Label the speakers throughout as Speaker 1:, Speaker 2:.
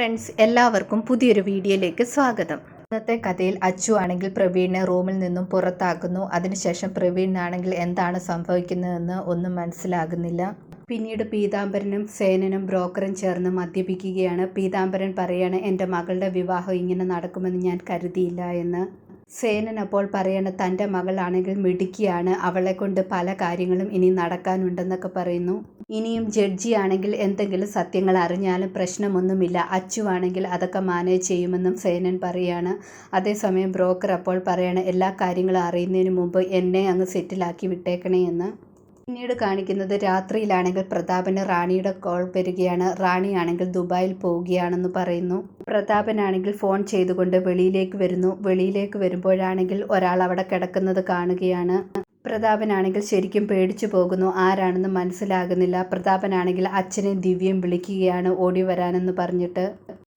Speaker 1: Friends എല്ലാവർക്കും പുതിയൊരു വീഡിയോയിലേക്ക് സ്വാഗതം. ഇന്നത്തെ കഥയിൽ അച്ചു ആണെങ്കിൽ പ്രവീണിനെ റൂമിൽ നിന്നും പുറത്താക്കുന്നു. അതിനുശേഷം പ്രവീണിനാണെങ്കിൽ എന്താണ് സംഭവിക്കുന്നതെന്ന് ഒന്നും മനസ്സിലാകുന്നില്ല. പിന്നീട് പീതാംബരനും സേനനും ബ്രോക്കറും ചേർന്ന് മദ്യപിക്കുകയാണ്. പീതാംബരൻ പറയാണ് എന്റെ മകളുടെ വിവാഹം ഇങ്ങനെ നടക്കുമെന്ന് ഞാൻ കരുതിയില്ല എന്ന്. സേനൻ അപ്പോൾ പറയണ തന്റെ മകളാണെങ്കിൽ മിടുക്കിയാണ്. അവളെ കൊണ്ട് പല കാര്യങ്ങളും ഇനി നടക്കാനുണ്ടെന്നൊക്കെ പറയുന്നു. ഇനിയും ജഡ്ജി ആണെങ്കിൽ എന്തെങ്കിലും സത്യങ്ങൾ അറിഞ്ഞാലും പ്രശ്നമൊന്നുമില്ല. അച്ചുവാണെങ്കിൽ അതൊക്കെ മാനേജ് ചെയ്യുമെന്നും സേനൻ പറയാണ്. അതേസമയം ബ്രോക്കർ അപ്പോൾ പറയണ എല്ലാ കാര്യങ്ങളും അറിയുന്നതിന് മുമ്പ് എന്നെ അങ്ങ് സെറ്റിലാക്കി വിട്ടേക്കണേ എന്ന്. പിന്നീട് കാണിക്കുന്നത് രാത്രിയിലാണെങ്കിൽ പ്രതാപന് റാണിയുടെ കോൾ വരികയാണ്. റാണിയാണെങ്കിൽ ദുബായിൽ പോവുകയാണെന്ന് പറയുന്നു. പ്രതാപനാണെങ്കിൽ ഫോൺ ചെയ്തുകൊണ്ട് വെളിയിലേക്ക് വരുന്നു. വെളിയിലേക്ക് വരുമ്പോഴാണെങ്കിൽ ഒരാൾ അവിടെ കിടക്കുന്നത് കാണുകയാണ്. പ്രതാപനാണെങ്കിൽ ശരിക്കും പേടിച്ചു പോകുന്നു. ആരാണെന്ന് മനസ്സിലാകുന്നില്ല. പ്രതാപനാണെങ്കിൽ അച്ഛനെ ദിവ്യം വിളിക്കുകയാണ് ഓടി വരാനെന്ന് പറഞ്ഞിട്ട്.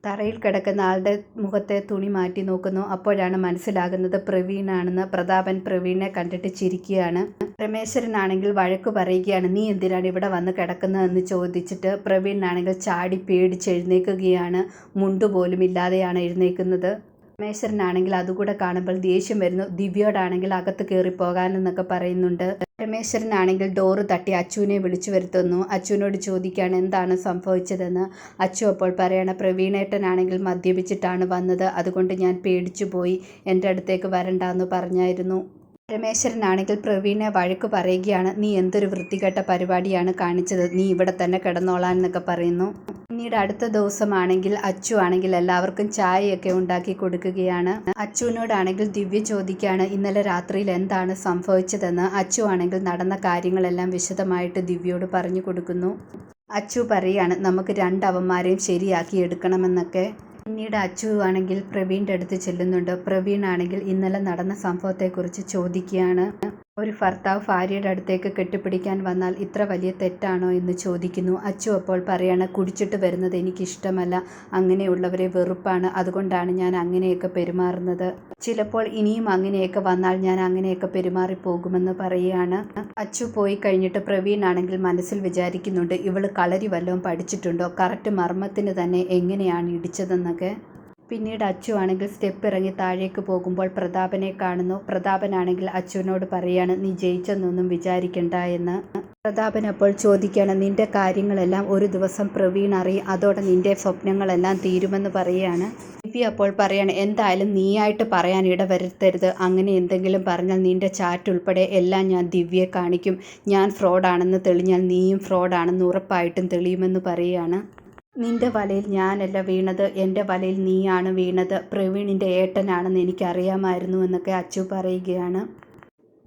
Speaker 1: തറയിൽ കിടക്കുന്ന ആളുടെ മുഖത്തെ തുണി മാറ്റി നോക്കുന്നു. അപ്പോഴാണ് മനസ്സിലാകുന്നത് പ്രവീണാണെന്ന്. പ്രതാപൻ പ്രവീണിനെ കണ്ടിട്ട് ചിരിക്കുകയാണ്. രമേശ്വരനാണെങ്കിൽ വഴക്ക് പറയുകയാണ്. നീ എന്തിനാണ് ഇവിടെ വന്ന് കിടക്കുന്നതെന്ന് ചോദിച്ചിട്ട് പ്രവീണാണെങ്കിൽ ചാടി പേടിച്ച് എഴുന്നേൽക്കുകയാണ്. മുണ്ടുപോലും ഇല്ലാതെയാണ് എഴുന്നേൽക്കുന്നത്. രമേശ്വരനാണെങ്കിൽ അതുകൂടെ കാണുമ്പോൾ ദേഷ്യം വരുന്നു. ദിവ്യോടാണെങ്കിൽ അകത്ത് കയറി പോകാനെന്നൊക്കെ പറയുന്നുണ്ട്. പരമേശ്വരനാണെങ്കിൽ ഡോറ് തട്ടി അച്ചുവിനെ വിളിച്ചു വരുത്തുന്നു. അച്ചുവിനോട് ചോദിക്കുകയാണ് എന്താണ് സംഭവിച്ചതെന്ന്? അച്ചു അപ്പോൾ പറയണ പ്രവീണേട്ടനാണെങ്കിൽ മദ്യപിച്ചിട്ടാണ് വന്നത്. അതുകൊണ്ട് ഞാൻ പേടിച്ചു പോയി. എന്റെ അടുത്തേക്ക് വരണ്ട എന്ന് പറഞ്ഞായിരുന്നു. പരമേശ്വരനാണെങ്കിൽ പ്രവീണെ വഴക്ക് പറയുകയാണ് നീ എന്തൊരു വൃത്തികെട്ട പരിപാടിയാണ് കാണിച്ചത്. നീ ഇവിടെ തന്നെ കിടന്നോളാൻ എന്നൊക്കെ പറയുന്നു. പിന്നീട് അടുത്ത ദിവസമാണെങ്കിൽ അച്ചു ആണെങ്കിൽ എല്ലാവർക്കും ചായയൊക്കെ ഉണ്ടാക്കി കൊടുക്കുകയാണ്. അച്ചുവിനോടാണെങ്കിൽ ദിവ്യ ചോദിക്കുകയാണ് ഇന്നലെ രാത്രിയിൽ എന്താണ് സംഭവിച്ചതെന്ന്? അച്ചു ആണെങ്കിൽ നടന്ന കാര്യങ്ങളെല്ലാം വിശദമായിട്ട് ദിവ്യയോട് പറഞ്ഞു കൊടുക്കുന്നു. അച്ചു പറയാണ് നമുക്ക് രണ്ടവന്മാരെയും ശരിയാക്കി എടുക്കണമെന്നൊക്കെ. പിന്നീട് അച്ചു ആണെങ്കിൽ പ്രവീണിന്റെ അടുത്ത് ചെല്ലുന്നുണ്ട്. പ്രവീൺ ആണെങ്കിൽ ഇന്നലെ നടന്ന സംഭവത്തെക്കുറിച്ച് ചോദിക്കുകയാണ്. ഒരു ഭർത്താവ് ഭാര്യയുടെ അടുത്തേക്ക് കെട്ടിപ്പിടിക്കാൻ വന്നാൽ ഇത്ര വലിയ തെറ്റാണോ എന്ന് ചോദിക്കുന്നു. അച്ചു അപ്പോൾ പറയാണ് കുടിച്ചിട്ട് വരുന്നത് എനിക്കിഷ്ടമല്ല. അങ്ങനെയുള്ളവരെ വെറുപ്പാണ്. അതുകൊണ്ടാണ് ഞാൻ അങ്ങനെയൊക്കെ പെരുമാറുന്നത്. ചിലപ്പോൾ ഇനിയും അങ്ങനെയൊക്കെ വന്നാൽ ഞാൻ അങ്ങനെയൊക്കെ പെരുമാറി പോകുമെന്ന് പറയുകയാണ്. അച്ചു പോയി കഴിഞ്ഞിട്ട് പ്രവീൺ ആണെങ്കിൽ മനസ്സിൽ വിചാരിക്കുന്നുണ്ട് ഇവൾ കളരി വല്ലതും പഠിച്ചിട്ടുണ്ടോ? കറക്റ്റ് മർമ്മത്തിന് തന്നെ എങ്ങനെയാണ് ഇടിച്ചതെന്നൊക്കെ. പിന്നീട് അച്ചു ആണെങ്കിൽ സ്റ്റെപ്പ് ഇറങ്ങി താഴേക്ക് പോകുമ്പോൾ പ്രതാപനെ കാണുന്നു. പ്രതാപനാണെങ്കിൽ അച്ചുവിനോട് പറയാണ് നീ ജയിച്ചെന്നൊന്നും വിചാരിക്കണ്ട എന്ന്. പ്രതാപൻ അപ്പോൾ ചോദിക്കുകയാണ് നിന്റെ കാര്യങ്ങളെല്ലാം ഒരു ദിവസം പ്രവീൺ അറിയും അതോടെ നിന്റെ സ്വപ്നങ്ങളെല്ലാം തീരുമെന്ന് പറയുകയാണ് ദിവ്യ അപ്പോൾ പറയാണ് എന്തായാലും നീയായിട്ട് പറയാൻ ഇടവരുത്തരുത് അങ്ങനെ എന്തെങ്കിലും പറഞ്ഞാൽ നിന്റെ ചാറ്റ് ഉൾപ്പെടെ എല്ലാം ഞാൻ ദിവ്യയെ കാണിക്കും. ഞാൻ ഫ്രോഡാണെന്ന് തെളിഞ്ഞാൽ നീയും ഫ്രോഡാണെന്ന് ഉറപ്പായിട്ടും തെളിയുമെന്ന് പറയുകയാണ് നിന്റെ വലയിൽ ഞാനല്ല വീണത് എന്റെ വലയിൽ നീയാണ് വീണത് പ്രവീണിന്റെ ഏട്ടനാണെന്ന് എനിക്കറിയാമായിരുന്നു എന്നൊക്കെ അച്ചു പറയുകയാണ്.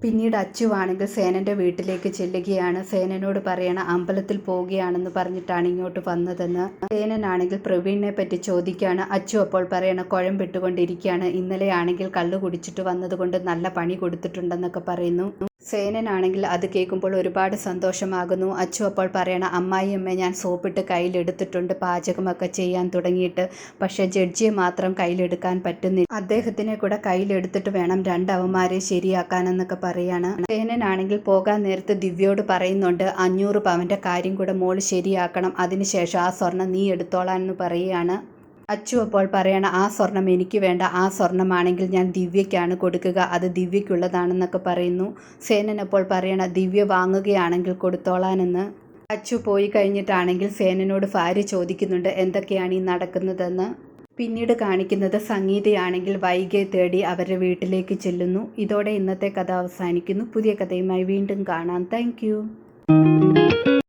Speaker 1: പിന്നീട് അച്ചുവാണെങ്കിൽ സേനന്റെ വീട്ടിലേക്ക് ചെല്ലുകയാണ്. സേനനോട് പറയണ അമ്പലത്തിൽ പോവുകയാണെന്ന് പറഞ്ഞിട്ടാണ് ഇങ്ങോട്ട് വന്നതെന്ന്. സേനനാണെങ്കിൽ പ്രവീണിനെ പറ്റി ചോദിക്കുകയാണ്. അച്ചു അപ്പോൾ പറയണ കുഴമ്പിട്ടുകൊണ്ടിരിക്കുകയാണ് ഇന്നലെ ആണെങ്കിൽ കള്ളു കുടിച്ചിട്ട് വന്നതുകൊണ്ട് നല്ല പണി കൊടുത്തിട്ടുണ്ടെന്നൊക്കെ പറയുന്നു. സേനനാണെങ്കിൽ അത് കേൾക്കുമ്പോൾ ഒരുപാട് സന്തോഷമാകുന്നു. അച്ചു അപ്പോൾ പറയണ അമ്മായിയമ്മ ഞാൻ സോപ്പിട്ട് കയ്യിലെടുത്തിട്ടുണ്ട്. പാചകമൊക്കെ ചെയ്യാൻ തുടങ്ങിയിട്ട്. പക്ഷേ ജഡ്ജിയെ മാത്രം കയ്യിലെടുക്കാൻ പറ്റുന്നില്ല. അദ്ദേഹത്തിനെ കൂടെ കയ്യിലെടുത്തിട്ട് വേണം രണ്ടവന്മാരെ ശരിയാക്കാനെന്നൊക്കെ പറയാണ്. സേനനാണെങ്കിൽ പോകാൻ നേരത്ത് ദിവ്യോട് പറയുന്നുണ്ട് അഞ്ഞൂറ് പവന്റെ കാര്യം കൂടെ മോൾ ശരിയാക്കണം. അതിനുശേഷം ആ സ്വർണം നീ എടുത്തോളാൻ എന്ന് പറയുകയാണ്. അച്ചു അപ്പോൾ പറയണ ആ സ്വർണം എനിക്ക് വേണ്ട ആ സ്വർണമാണെങ്കിൽ ഞാൻ ദിവ്യയ്ക്കാണ് കൊടുക്കുക അത് ദിവ്യയ്ക്കുള്ളതാണെന്നൊക്കെ പറയുന്നു. സേനൻ അപ്പോൾ പറയണ ദിവ്യ വാങ്ങുകയാണെങ്കിൽ കൊടുത്തോളാനെന്ന്. അച്ചു പോയി കഴിഞ്ഞിട്ടാണെങ്കിൽ സേനനോട് ഭാര്യ ചോദിക്കുന്നുണ്ട് എന്തൊക്കെയാണ് ഈ നടക്കുന്നതെന്ന്? പിന്നീട് കാണിക്കുന്നത് സംഗീതയാണെങ്കിൽ വൈകെ തേടി അവരുടെ വീട്ടിലേക്ക് ചെല്ലുന്നു. ഇതോടെ ഇന്നത്തെ കഥ അവസാനിക്കുന്നു. പുതിയ കഥയുമായി വീണ്ടും കാണാം. താങ്ക്